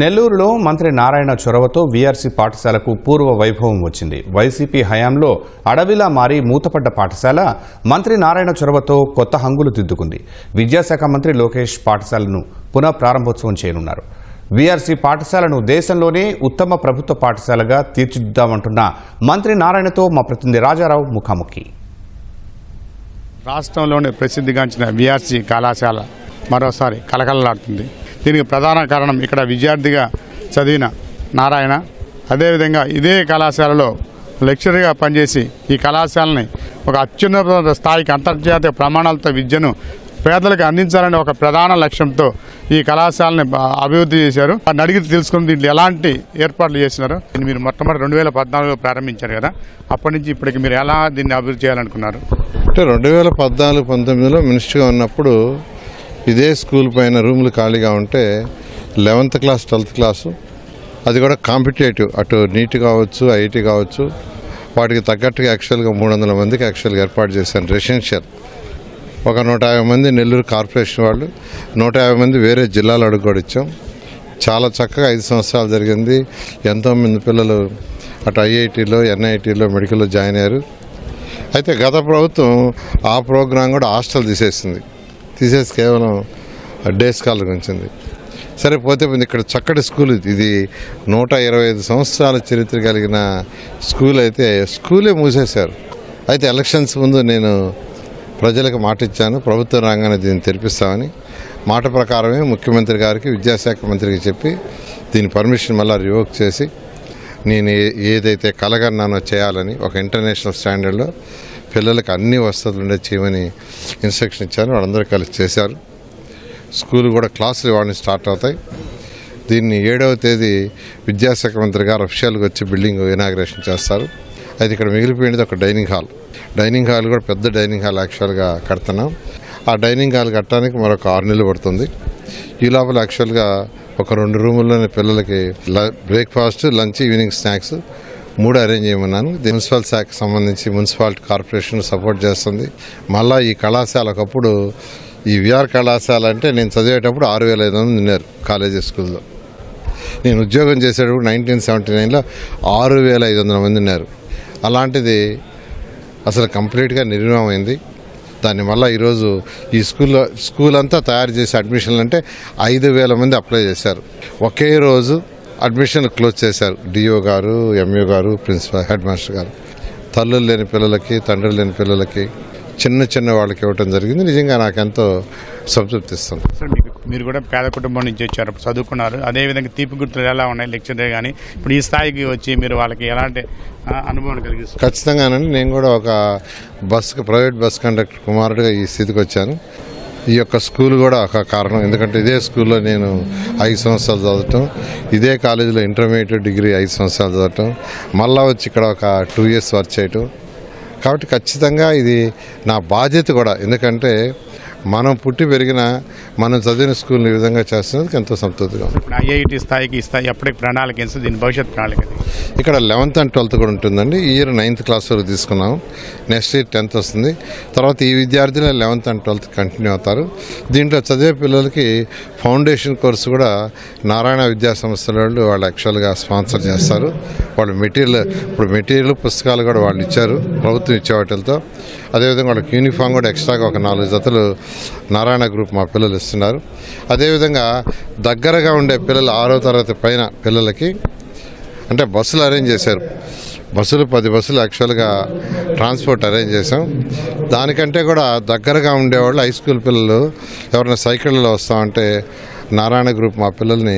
నెల్లూరులో మంత్రి నారాయణ చొరవతో వీఆర్సీ పాఠశాలకు పూర్వ వైభవం వచ్చింది. వైసీపీ హయాంలో అడవిలా మారి మూతపడ్డ పాఠశాల మంత్రి నారాయణ చొరవతో కొత్త హంగులు దిద్దుకుంది. విద్యాశాఖ మంత్రి లోకేష్ పాఠశాలను పునః ప్రారంభోత్సవం చేయనున్నారు. వీఆర్సీ పాఠశాలను దేశంలోనే ఉత్తమ ప్రభుత్వ పాఠశాలగా తీర్చిదిద్దామంటున్న మంత్రి నారాయణతో మా ప్రతినిధి రాజారావు ముఖాముఖి. రాష్ట్రంలోనే ప్రసిద్ధిగాంచిన వీఆర్సీ కళాశాల మరోసారి కలకలలాడుతుంది దీనికి ప్రధాన కారణం ఇక్కడ విద్యార్థిగా చదివిన నారాయణ. అదేవిధంగా ఇదే కళాశాలలో లెక్చరర్గా పనిచేసి ఈ కళాశాలని ఒక అత్యున్నత స్థాయికి అంతర్జాతీయ ప్రమాణాలతో విద్యను పేదలకు అందించాలనే ఒక ప్రధాన లక్ష్యంతో ఈ కళాశాలని అభివృద్ధి చేశారు. వారిని అడిగి తెలుసుకుని దీంట్లో ఎలాంటి ఏర్పాట్లు చేసినారు దీన్ని మీరు మొట్టమొదటి రెండు వేల పద్నాలుగులో ప్రారంభించారు కదా అప్పటి నుంచి ఇప్పటికి మీరు ఎలా దీన్ని అభివృద్ధి చేయాలనుకున్నారు? అంటే రెండు వేల పద్నాలుగు పంతొమ్మిదిలో మినిస్టర్గా ఉన్నప్పుడు ఇదే స్కూల్ పైన రూములు ఖాళీగా ఉంటే లెవెంత్ క్లాస్ ట్వెల్త్ క్లాసు అది కూడా కాంపిటేటివ్. అటు నీట్ కావచ్చు ఐఐటి కావచ్చు. వాటికి తగ్గట్టుగా యాక్చువల్గా మూడు వందల మందికి యాక్చువల్గా ఏర్పాటు చేశాను రెసిడెన్షియల్. ఒక నూట యాభై మంది నెల్లూరు కార్పొరేషన్ వాళ్ళు నూట యాభై మంది వేరే జిల్లాలో అడుగు ఇచ్చాం. చాలా చక్కగా ఐదు సంవత్సరాలు జరిగింది. ఎంతోమంది పిల్లలు అటు ఐఐటీలో ఎన్ఐటీలో మెడికల్లో జాయిన్ అయ్యారు. అయితే గత ప్రభుత్వం ఆ ప్రోగ్రాం కూడా హాస్టల్ తీసేసింది. తీసేసి కేవలం డే స్కాలర్ ఉంచింది సరే పోతే ఇక్కడ చక్కటి స్కూల్ ఇది. నూట ఇరవై ఐదు సంవత్సరాల చరిత్ర కలిగిన స్కూల్ అయితే స్కూలే మూసేశారు. అయితే ఎలక్షన్స్ ముందు నేను ప్రజలకు మాట ఇచ్చాను ప్రభుత్వ రంగాన్ని దీన్ని తెరిపిస్తామని మాట ప్రకారమే ముఖ్యమంత్రి గారికి విద్యాశాఖ మంత్రికి చెప్పి దీని పర్మిషన్ మళ్ళీ రివోక్ చేసి నేను ఏ- ఏదైతే కలగన్నానో చేయాలని ఒక ఇంటర్నేషనల్ స్టాండర్డ్లో పిల్లలకు అన్ని వసతులు ఉండే చేయమని ఇన్స్ట్రక్షన్ ఇచ్చాను వాళ్ళందరూ కలిసి చేశారు. స్కూల్ కూడా క్లాసులు ఇవాళ స్టార్ట్ అవుతాయి. దీన్ని ఏడవ తేదీ విద్యాశాఖ మంత్రి గారు అఫిషియల్గా వచ్చి బిల్డింగ్ ఇనాగ్రేషన్ చేస్తారు. అయితే ఇక్కడ మిగిలిపోయినది ఒక డైనింగ్ హాల్ డైనింగ్ హాల్ కూడా పెద్ద డైనింగ్ హాల్ యాక్చువల్గా కడుతున్నాం. ఆ డైనింగ్ హాల్ కట్టడానికి మరొక ఆరు నెలలు పడుతుంది. ఈ లోపల యాక్చువల్గా ఒక రెండు రూముల్లోనే పిల్లలకి బ్రేక్ఫాస్ట్ లంచ్ ఈవినింగ్ స్నాక్స్ మూడు అరేంజ్ చేయమన్నాను. మున్సిపల్ శాఖకు సంబంధించి మున్సిపాలిటీ కార్పొరేషన్ సపోర్ట్ చేస్తుంది. మళ్ళీ ఈ కళాశాల ఒకప్పుడు ఈ విఆర్ కళాశాల అంటే నేను చదివేటప్పుడు ఆరు వేల ఐదు మంది ఉన్నారు కాలేజీ స్కూల్లో. నేను ఉద్యోగం చేసేటప్పుడు నైన్టీన్ సెవెంటీ నైన్లో ఆరు వేల ఐదు వందల మంది ఉన్నారు. అలాంటిది అసలు కంప్లీట్గా నిర్వీర్యమైంది దాన్ని మళ్ళీ ఈరోజు ఈ స్కూల్లో స్కూల్ అంతా తయారు చేసే అడ్మిషన్లు అంటే ఐదు వేల మంది అప్లై చేశారు. ఒకే రోజు అడ్మిషన్ క్లోజ్ చేశారు. డిఓ గారు ఎంఈఓ గారు ప్రిన్సిపల్ హెడ్ మాస్టర్ గారు. తల్లులు లేని పిల్లలకి తండ్రులు లేని పిల్లలకి చిన్న చిన్న వాళ్ళకి ఇవ్వటం జరిగింది. నిజంగా నాకెంతో సంతృప్తి ఇస్తుంది. సార్ మీకు మీరు కూడా పేద కుటుంబం నుంచి వచ్చారు చదువుకున్నారు. అదేవిధంగా తీపి గుర్తులు ఎలా ఉన్నాయి? లెక్చర్ కానీ ఇప్పుడు ఈ స్థాయికి వచ్చి మీరు వాళ్ళకి ఎలాంటి అనుభవం కలిగిస్తారు ఖచ్చితంగానండి. నేను కూడా ఒక బస్కి ప్రైవేట్ బస్ కండక్టర్ కుమారుడిగా ఈ స్థితికి వచ్చాను. ఈ యొక్క స్కూల్ కూడా ఒక కారణం. ఎందుకంటే ఇదే స్కూల్లో నేను ఐదు సంవత్సరాలు చదవటం ఇదే కాలేజీలో ఇంటర్మీడియట్ డిగ్రీ ఐదు సంవత్సరాలు చదవటం మళ్ళా వచ్చి ఇక్కడ ఒక టూ ఇయర్స్ వర్క్ చేయటం. కాబట్టి ఖచ్చితంగా ఇది నా బాధ్యత కూడా. ఎందుకంటే మనం పుట్టి పెరిగిన మనం చదివిన స్కూల్ని ఈ విధంగా చేస్తున్నందుకు ఎంతో సంతృప్తిగా ఉంది. ఇప్పుడు ఐఐటి స్థాయికి ఈ స్థాయి ఎప్పటికి ప్రణాళిక ఎంత దీని భవిష్యత్ ప్రణాళిక. ఇక్కడ లెవెన్త్ అండ్ ట్వెల్త్ కూడా ఉంటుందండి. ఈ ఇయర్ నైన్త్ క్లాస్ వరకు తీసుకున్నాం. నెక్స్ట్ ఇయర్ టెన్త్ వస్తుంది. తర్వాత ఈ విద్యార్థులు లెవెన్త్ అండ్ ట్వెల్త్ కంటిన్యూ అవుతారు. దీంట్లో చదివే పిల్లలకి ఫౌండేషన్ కోర్సు కూడా నారాయణ విద్యా సంస్థల వాళ్ళు వాళ్ళు యాక్చువల్గా స్పాన్సర్ చేస్తారు. వాళ్ళు మెటీరియల్ ఇప్పుడు మెటీరియల్ పుస్తకాలు కూడా వాళ్ళు ఇచ్చారు ప్రభుత్వం ఇచ్చే వాటితో అదేవిధంగా వాళ్ళకి యూనిఫామ్ కూడా ఎక్స్ట్రాగా ఒక నాలుగు జతలు నారాయణ గ్రూప్ మా పిల్లలు ఇస్తున్నారు. అదేవిధంగా దగ్గరగా ఉండే పిల్లలు ఆరో తరగతి పైన పిల్లలకి అంటే బస్సులు అరేంజ్ చేశారు. బస్సులు పది బస్సులు యాక్చువల్గా ట్రాన్స్పోర్ట్ అరేంజ్ చేసాం దానికంటే కూడా దగ్గరగా ఉండేవాళ్ళు హై స్కూల్ పిల్లలు ఎవరైనా సైకిళ్ళలో వస్తామంటే నారాయణ గ్రూప్ మా పిల్లల్ని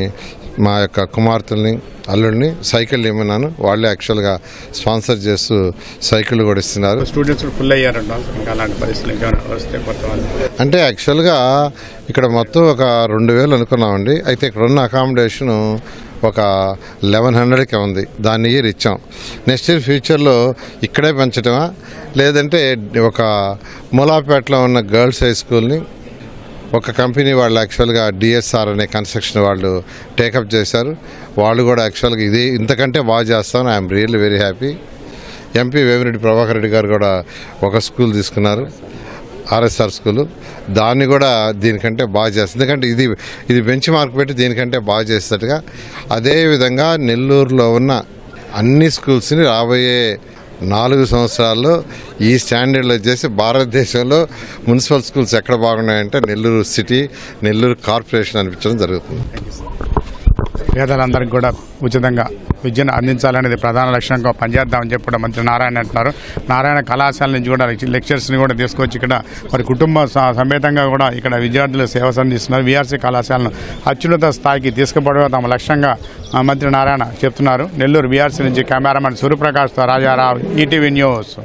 మా యొక్క కుమార్తెల్ని అల్లుడిని సైకిల్ ఇమ్మన్నాను వాళ్ళే యాక్చువల్గా స్పాన్సర్ చేస్తూ సైకిల్ కూడా ఇస్తున్నారు. స్టూడెంట్స్ ఫుల్ అలాంటి పరిస్థితులు అంటే యాక్చువల్గా ఇక్కడ మొత్తం ఒక రెండు వేలు అనుకున్నామండి. అయితే ఇక్కడ ఉన్న అకామిడేషన్ ఒక లెవెన్ హండ్రెడ్కే ఉంది. దాన్ని ఇయర్ ఇచ్చాం. నెక్స్ట్ ఇయర్ ఫ్యూచర్లో ఇక్కడే పెంచడమా లేదంటే ఒక మూలాపేటలో ఉన్న గర్ల్స్ హై స్కూల్ని ఒక కంపెనీ వాళ్ళు యాక్చువల్గా డిఎస్ఆర్ అనే కన్స్ట్రక్షన్ వాళ్ళు టేకప్ చేశారు. వాళ్ళు కూడా యాక్చువల్గా ఇది ఇంతకంటే బాగా చేస్తాను. I'm really very happy MP Vemireddy Prabhakar Reddy గారు కూడా ఒక స్కూల్ తీసుకున్నారు. ఆర్ఎస్ఆర్ స్కూలు దాన్ని కూడా దీనికంటే బాగా చేస్తుంది ఎందుకంటే ఇది ఇది బెంచ్ మార్క్ పెట్టి దీనికంటే బాగా చేసేటట్టుగా. అదేవిధంగా నెల్లూరులో ఉన్న అన్ని స్కూల్స్ని రాబోయే నాలుగు సంవత్సరాల్లో ఈ స్టాండర్డ్లో చేసి భారతదేశంలో మున్సిపల్ స్కూల్స్ ఎక్కడ బాగున్నాయంటే నెల్లూరు సిటీ నెల్లూరు కార్పొరేషన్ అనిపించడం జరుగుతుంది. పేదలందరికీ కూడా ఉచితంగా విద్యను అందించాలనేది ప్రధాన లక్ష్యంగా పనిచేద్దామని చెప్పి కూడా మంత్రి నారాయణ అంటున్నారు. నారాయణ కళాశాల నుంచి కూడా లెక్చర్స్ని కూడా తీసుకొచ్చి ఇక్కడ మరి కుటుంబ సమేతంగా కూడా ఇక్కడ విద్యార్థులు సేవ సంధిస్తున్నారు. వీఆర్సీ కళాశాలను అత్యున్నత స్థాయికి తీసుకుపోవడమే తమ లక్ష్యంగా మంత్రి నారాయణ చెప్తున్నారు. నెల్లూరు వీఆర్సీ నుంచి కెమెరామెన్ సూర్యప్రకాష్తో రాజారావు ఈటీవీ న్యూస్.